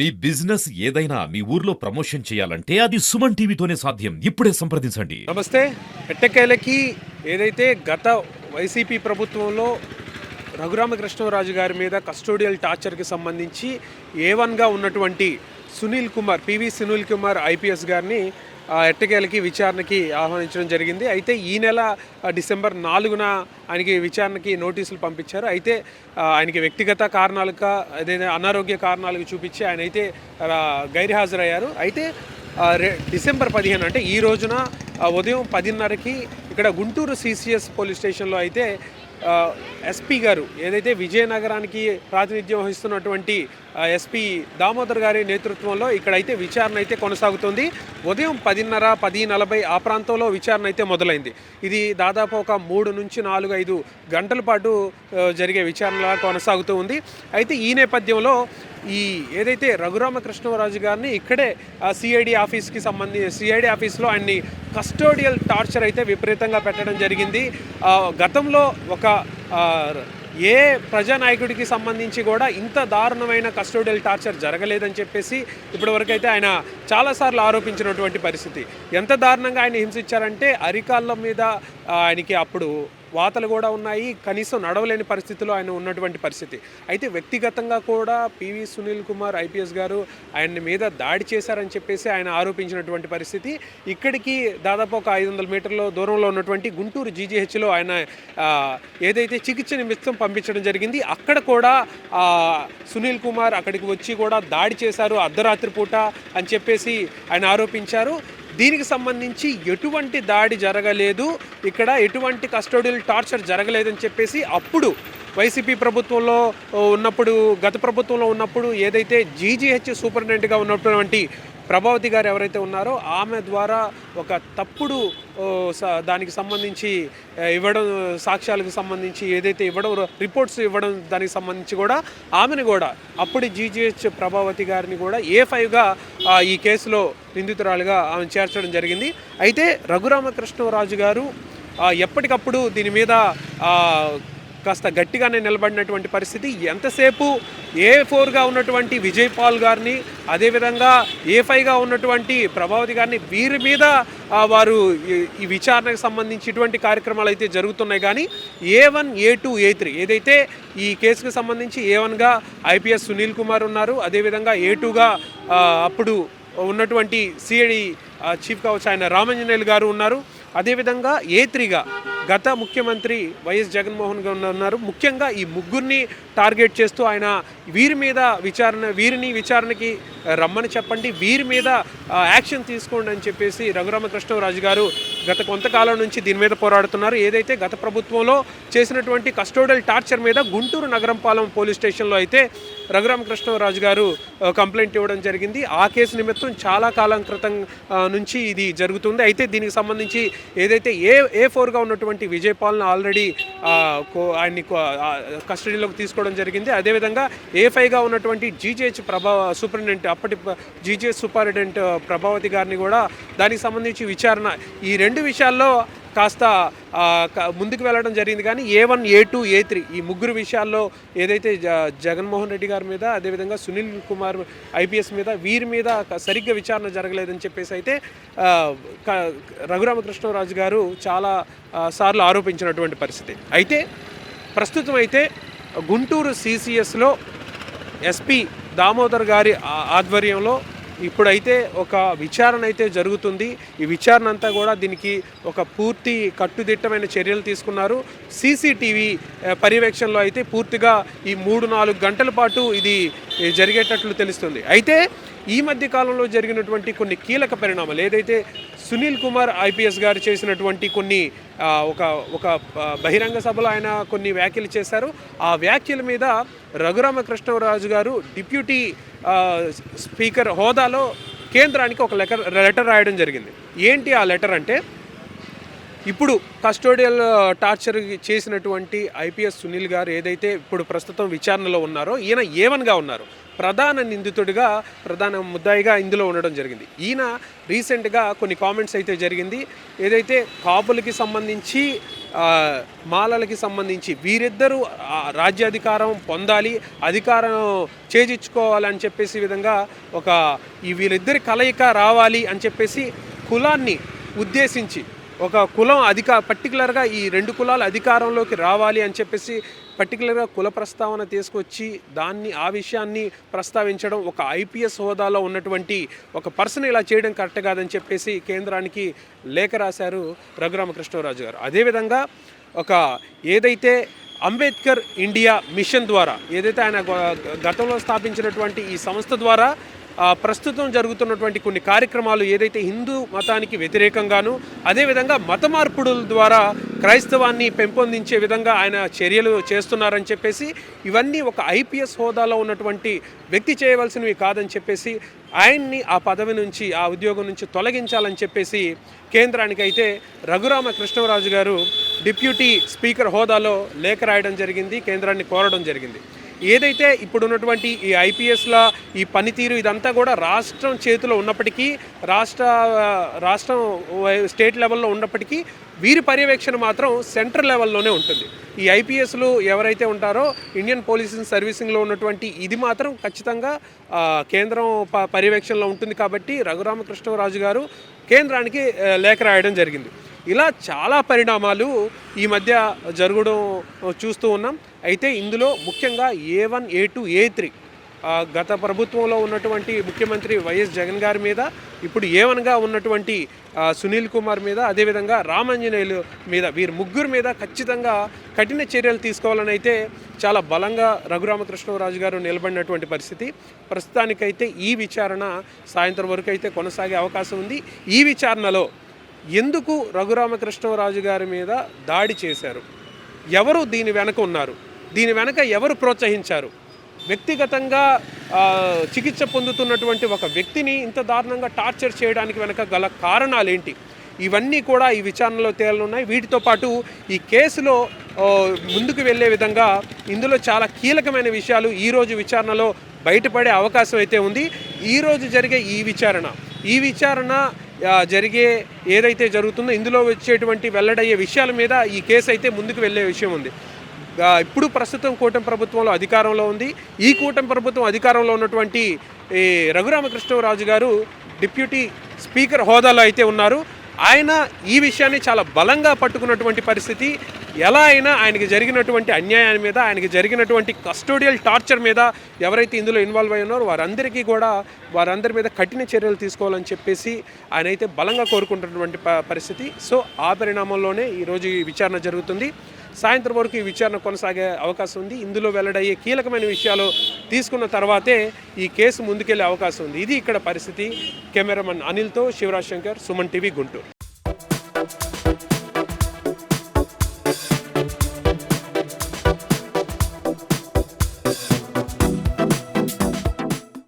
మీ business ఏదైనా మీ ఊర్లో promotion చేయాలంటే అది సుమన్ టీవీతోనే సాధ్యం. ఇప్పుడే సంప్రదించండి. నమస్తే. ఎట్టకేలకి ఏదైతే గత వైసీపీ ప్రభుత్వంలో రఘురామకృష్ణరాజు గారి మీద కస్టోడియల్ టార్చర్కి సంబంధించి ఏ వన్గా ఉన్నటువంటి సునీల్ కుమార్ పివి సునీల్ కుమార్ ఐపీఎస్ గారిని ఎట్టకేలకి విచారణకి ఆహ్వానించడం జరిగింది. అయితే ఈ నెల డిసెంబర్ నాలుగున ఆయనకి విచారణకి నోటీసులు పంపించారు. అయితే ఆయనకి వ్యక్తిగత కారణాలుగా అదే అనారోగ్య కారణాలకు చూపించి ఆయన అయితే గైర్హాజరయ్యారు. అయితే డిసెంబర్ పదిహేను అంటే ఈ రోజున ఉదయం పదిన్నరకి ఇక్కడ గుంటూరు సిసిఎస్ పోలీస్ స్టేషన్లో అయితే ఎస్పీ గారు ఏదైతే విజయనగరానికి ప్రాతినిధ్యం వహిస్తున్నటువంటి ఎస్పీ దామోదర్ గారి నేతృత్వంలో ఇక్కడైతే విచారణ అయితే కొనసాగుతుంది. ఉదయం పదిన్నర పది నలభై ఆ ప్రాంతంలో విచారణ అయితే మొదలైంది. ఇది దాదాపు ఒక మూడు నుంచి నాలుగు ఐదు గంటల పాటు జరిగే విచారణ కొనసాగుతూ ఉంది. అయితే ఈ నేపథ్యంలో ఈ ఏదైతే రఘురామకృష్ణరాజు గారిని ఇక్కడే సిఐడి ఆఫీస్కి సంబంధించి సిఐడి ఆఫీస్లో ఆయన్ని కస్టోడియల్ టార్చర్ అయితే విపరీతంగా పెట్టడం జరిగింది. గతంలో ఒక ఏ ప్రజానాయకుడికి సంబంధించి కూడా ఇంత దారుణమైన కస్టోడియల్ టార్చర్ జరగలేదని చెప్పేసి ఇప్పటివరకైతే ఆయన చాలాసార్లు ఆరోపించినటువంటి పరిస్థితి. ఎంత దారుణంగా ఆయన హింసించారంటే అరికాళ్ళ మీద ఆయనకి అప్పుడు వాతలు కూడా ఉన్నాయి. కనీసం నడవలేని పరిస్థితిలో ఆయన ఉన్నటువంటి పరిస్థితి. అయితే వ్యక్తిగతంగా కూడా పివి సునీల్ కుమార్ ఐపీఎస్ గారు ఆయన మీద దాడి చేశారని చెప్పేసి ఆయన ఆరోపించినటువంటి పరిస్థితి. ఇక్కడికి దాదాపు ఒక ఐదు వందల మీటర్ల దూరంలో ఉన్నటువంటి గుంటూరు జీజీహెచ్లో ఆయన ఏదైతే చికిత్స నిమిత్తం పంపించడం జరిగింది అక్కడ కూడా సునీల్ కుమార్ అక్కడికి వచ్చి కూడా దాడి చేశారు అర్ధరాత్రి పూట అని చెప్పేసి ఆయన ఆరోపించారు. దీనికి సంబంధించి ఎటువంటి దాడి జరగలేదు. ఇక్కడ ఎటువంటి కస్టోడియల్ టార్చర్ జరగలేదని చెప్పేసి అప్పుడు వైసీపీ ప్రభుత్వంలో ఉన్నప్పుడు గత ప్రభుత్వంలో ఉన్నప్పుడు ఏదైతే జీజీహెచ్ సూపరింటెండెంట్గా ఉన్నటువంటి ప్రభావతి గారు ఎవరైతే ఉన్నారో ఆమె ద్వారా ఒక తప్పుడు స- దానికి సంబంధించి ఇవ్వడం సాక్ష్యాలకు సంబంధించి ఏదైతే ఇవ్వడం రిపోర్ట్స్ ఇవ్వడం దానికి సంబంధించి కూడా ఆమెను కూడా అప్పుడు జీజీహెచ్ ప్రభావతి గారిని కూడా ఏ ఫైవ్గా ఈ కేసులో నిందితురాలుగా ఆమె చేర్చడం జరిగింది. అయితే రఘురామకృష్ణరాజు గారు ఎప్పటికప్పుడు దీని మీద కాస్త గట్టిగానే నిలబడినటువంటి పరిస్థితి. ఎంతసేపు ఏ ఫోర్గా ఉన్నటువంటి విజయ్ పాల్ గారిని అదేవిధంగా ఏ ఫైవ్గా ఉన్నటువంటి ప్రభావతి గారిని వీరి మీద వారు ఈ- ఈ విచారణకు సంబంధించి ఇటువంటి కార్యక్రమాలు అయితే జరుగుతున్నాయి. కానీ A one A two A three ఏదైతే ఈ కేసుకు సంబంధించి ఏ వన్గా ఐపీఎస్ సునీల్ కుమార్ ఉన్నారు అదేవిధంగా ఏ టూగా అప్పుడు ఉన్నటువంటి సిఐడి చీఫ్ కావచ్చు ఆయన రామంజనేయులు గారు ఉన్నారు. అదేవిధంగా ఏ త్రీగా గత ముఖ్యమంత్రి వైఎస్ జగన్మోహన్ గారు ఉన్నారు. ముఖ్యంగా ఈ ముగ్గురిని టార్గెట్ చేస్తూ ఆయన వీరి మీద విచారణ వీరిని విచారణకి రమ్మని చెప్పండి వీరి మీద యాక్షన్ తీసుకోండి అని చెప్పేసి రఘురామకృష్ణరాజు గారు గత కొంతకాలం నుంచి దీని మీద పోరాడుతున్నారు. ఏదైతే గత ప్రభుత్వంలో చేసినటువంటి కస్టోడియల్ టార్చర్ మీద గుంటూరు నగరంపాలెం పోలీస్ స్టేషన్లో అయితే రఘురామకృష్ణరాజు గారు కంప్లైంట్ ఇవ్వడం జరిగింది. ఆ కేసు నిమిత్తం చాలా కాలం క్రితం నుంచి ఇది జరుగుతుంది. అయితే దీనికి సంబంధించి ఏదైతే ఏ ఏ ఫోర్గా ఉన్నటువంటి విజయ్ ఆల్రెడీ ఆయన్ని కస్టడీలోకి తీసుకోవడం జరిగింది. అదేవిధంగా ఏ ఫైవ్గా ఉన్నటువంటి జీజేహెచ్ ప్రభా సూపరింటెండెంట్ అప్పటి జీజేహెచ్ సూపరింటెండెంట్ ప్రభావతి గారిని కూడా దానికి సంబంధించి విచారణ. ఈ రెండు విషయాల్లో కాస్త ముందుకు వెళ్ళడం జరిగింది. కానీ A one A two A three ఈ ముగ్గురు విషయాల్లో ఏదైతే జ- జగన్మోహన్ రెడ్డి గారి మీద అదేవిధంగా సునీల్ కుమార్ ఐపీఎస్ మీద వీరి మీద సరిగ్గా విచారణ జరగలేదని చెప్పేసి అయితే రఘురామకృష్ణరాజు గారు చాలా సార్లు ఆరోపించినటువంటి పరిస్థితి. అయితే ప్రస్తుతం అయితే గుంటూరు సిసిఎస్లో ఎస్పీ దామోదర్ గారి ఆ- ఆధ్వర్యంలో ఇప్పుడైతే ఒక విచారణ అయితే జరుగుతుంది. ఈ విచారణ అంతా కూడా దీనికి ఒక పూర్తి కట్టుదిట్టమైన చర్యలు తీసుకున్నారు. సీసీటీవీ పర్యవేక్షణలో అయితే పూర్తిగా ఈ మూడు నాలుగు గంటల పాటు ఇది జరిగేటట్లు తెలుస్తుంది. అయితే ఈ మధ్య కాలంలో జరిగినటువంటి కొన్ని కీలక పరిణామాలు ఏదైతే సునీల్ కుమార్ ఐపీఎస్ గారు చేసినటువంటి కొన్ని ఒక ఒక బహిరంగ సభలో ఆయన కొన్ని వ్యాఖ్యలు చేశారు. ఆ వ్యాఖ్యల మీద రఘురామకృష్ణరాజు గారు డిప్యూటీ స్పీకర్ హోదాలో కేంద్రానికి ఒక లెటర్ లెటర్ రాయడం జరిగింది. ఏంటి ఆ లెటర్ అంటే ఇప్పుడు కస్టోడియల్ టార్చర్ చేసినటువంటి ఐపీఎస్ సునీల్ గారు ఏదైతే ఇప్పుడు ప్రస్తుతం విచారణలో ఉన్నారో ఈయన ఏవన్గా ఉన్నారు? ప్రధాన నిందితుడిగా ప్రధాన ముద్దాయిగా ఇందులో ఉండడం జరిగింది. ఈయన రీసెంట్గా కొన్ని కామెంట్స్ అయితే జరిగింది. ఏదైతే కాపులకి సంబంధించి మాలలకి సంబంధించి వీరిద్దరూ రాజ్యాధికారం పొందాలి అధికారం చేజించుకోవాలని చెప్పేసి విధంగా ఒక ఈ వీరిద్దరి కలయిక రావాలి అని చెప్పేసి కులాన్ని ఉద్దేశించి ఒక కులం అధిక పర్టికులర్గా ఈ రెండు కులాలు అధికారంలోకి రావాలి అని చెప్పేసి పర్టికులర్గా కుల ప్రస్తావన తీసుకొచ్చి దాన్ని ఆ విషయాన్ని ప్రస్తావించడం ఒక ఐపీఎస్ హోదాలో ఉన్నటువంటి ఒక పర్సన్ ఇలా చేయడం కరెక్ట్ కాదని చెప్పేసి కేంద్రానికి లేఖ రాశారు రఘురామకృష్ణరాజు గారు. అదేవిధంగా ఒక ఏదైతే అంబేద్కర్ ఇండియా మిషన్ ద్వారా ఏదైతే ఆయన గతంలో స్థాపించినటువంటి ఈ సంస్థ ద్వారా ప్రస్తుతం జరుగుతున్నటువంటి కొన్ని కార్యక్రమాలు ఏదైతే హిందూ మతానికి వ్యతిరేకంగాను అదేవిధంగా మత మార్పుడుల ద్వారా క్రైస్తవాన్ని పెంపొందించే విధంగా ఆయన చర్యలు చేస్తున్నారని చెప్పేసి ఇవన్నీ ఒక ఐపీఎస్ హోదాలో ఉన్నటువంటి వ్యక్తి చేయవలసినవి కాదని చెప్పేసి ఆయన్ని ఆ పదవి నుంచి ఆ ఉద్యోగం నుంచి తొలగించాలని చెప్పేసి కేంద్రానికి అయితే రఘురామ కృష్ణరాజు గారు డిప్యూటీ స్పీకర్ హోదాలో లేఖ రాయడం జరిగింది కేంద్రాన్ని కోరడం జరిగింది. ఏదైతే ఇప్పుడున్నటువంటి ఈ ఐపీఎస్ల ఈ పనితీరు ఇదంతా కూడా రాష్ట్రం చేతిలో ఉన్నప్పటికీ రాష్ట్ర రాష్ట్రం వై- స్టేట్ లెవెల్లో ఉన్నప్పటికీ వీరి పర్యవేక్షణ మాత్రం సెంటర్ లెవెల్లోనే ఉంటుంది. ఈ ఐపీఎస్లు ఎవరైతే ఉంటారో ఇండియన్ పోలీసింగ్ సర్వీసింగ్లో ఉన్నటువంటి ఇది మాత్రం ఖచ్చితంగా కేంద్రం ప- పర్యవేక్షణలో ఉంటుంది కాబట్టి రఘురామకృష్ణరాజు గారు కేంద్రానికి లేఖ రాయడం జరిగింది. ఇలా చాలా పరిణామాలు ఈ మధ్య జరగడం చూస్తూ ఉన్నాం. అయితే ఇందులో ముఖ్యంగా A one A two A three గత ప్రభుత్వంలో ఉన్నటువంటి ముఖ్యమంత్రి వైఎస్ జగన్ గారి మీద ఇప్పుడు ఏవన్గా ఉన్నటువంటి సునీల్ కుమార్ మీద అదేవిధంగా రామాంజనేయులు మీద వీరు ముగ్గురు మీద ఖచ్చితంగా కఠిన చర్యలు తీసుకోవాలని అయితే చాలా బలంగా రఘురామకృష్ణరాజు గారు నిలబడినటువంటి పరిస్థితి. ప్రస్తుతానికైతే ఈ విచారణ సాయంత్రం వరకు అయితే కొనసాగే అవకాశం ఉంది. ఈ విచారణలో ఎందుకు రఘురామకృష్ణరాజు గారి మీద దాడి చేశారు? ఎవరు దీని వెనక ఉన్నారు? దీని వెనక ఎవరు ప్రోత్సహించారు? వ్యక్తిగతంగా చికిత్స పొందుతున్నటువంటి ఒక వ్యక్తిని ఇంత దారుణంగా టార్చర్ చేయడానికి వెనక గల కారణాలు ఏంటి ఇవన్నీ కూడా ఈ విచారణలో తేలనున్నాయి వీటితో పాటు ఈ కేసులో ముందుకు వెళ్ళే విధంగా ఇందులో చాలా కీలకమైన విషయాలు ఈరోజు విచారణలో బయటపడే అవకాశం అయితే ఉంది. ఈరోజు జరిగే ఈ విచారణ. ఈ విచారణ జరిగే ఏదైతే జరుగుతుందో ఇందులో వచ్చేటువంటి వెల్లడయ్యే విషయాల మీద ఈ కేసు అయితే ముందుకు వెళ్ళే విషయం ఉంది. ఇప్పుడు ప్రస్తుతం కూటమి ప్రభుత్వంలో అధికారంలో ఉంది. ఈ కూటమి ప్రభుత్వం అధికారంలో ఉన్నటువంటి ఈ రఘురామకృష్ణరాజు గారు డిప్యూటీ స్పీకర్ హోదాలో అయితే ఉన్నారు. ఆయన ఈ విషయాన్ని చాలా బలంగా పట్టుకున్నటువంటి పరిస్థితి. ఎలా అయినా ఆయనకి జరిగినటువంటి అన్యాయాన్ని మీద ఆయనకి జరిగినటువంటి కస్టోడియల్ టార్చర్ మీద ఎవరైతే ఇందులో ఇన్వాల్వ్ అయి ఉన్నారో వారందరికీ కూడా వారందరి మీద కఠిన చర్యలు తీసుకోవాలని చెప్పేసి ఆయన అయితే బలంగా కోరుకుంటున్నటువంటి ప- పరిస్థితి. సో ఆ పరిణామంలోనే ఈరోజు ఈ విచారణ జరుగుతుంది. సాయంత్రం వరకు ఈ విచారణ కొనసాగే అవకాశం ఉంది. ఇందులో వెల్లడయ్యే కీలకమైన విషయాలు తీసుకున్న తర్వాతే ఈ కేసు ముందుకెళ్ళే అవకాశం ఉంది. ఇది ఇక్కడ పరిస్థితి. కెమెరామన్ అనిల్తో శివరాజ్ శంకర్ సుమన్ టీవీ గుంటూరు.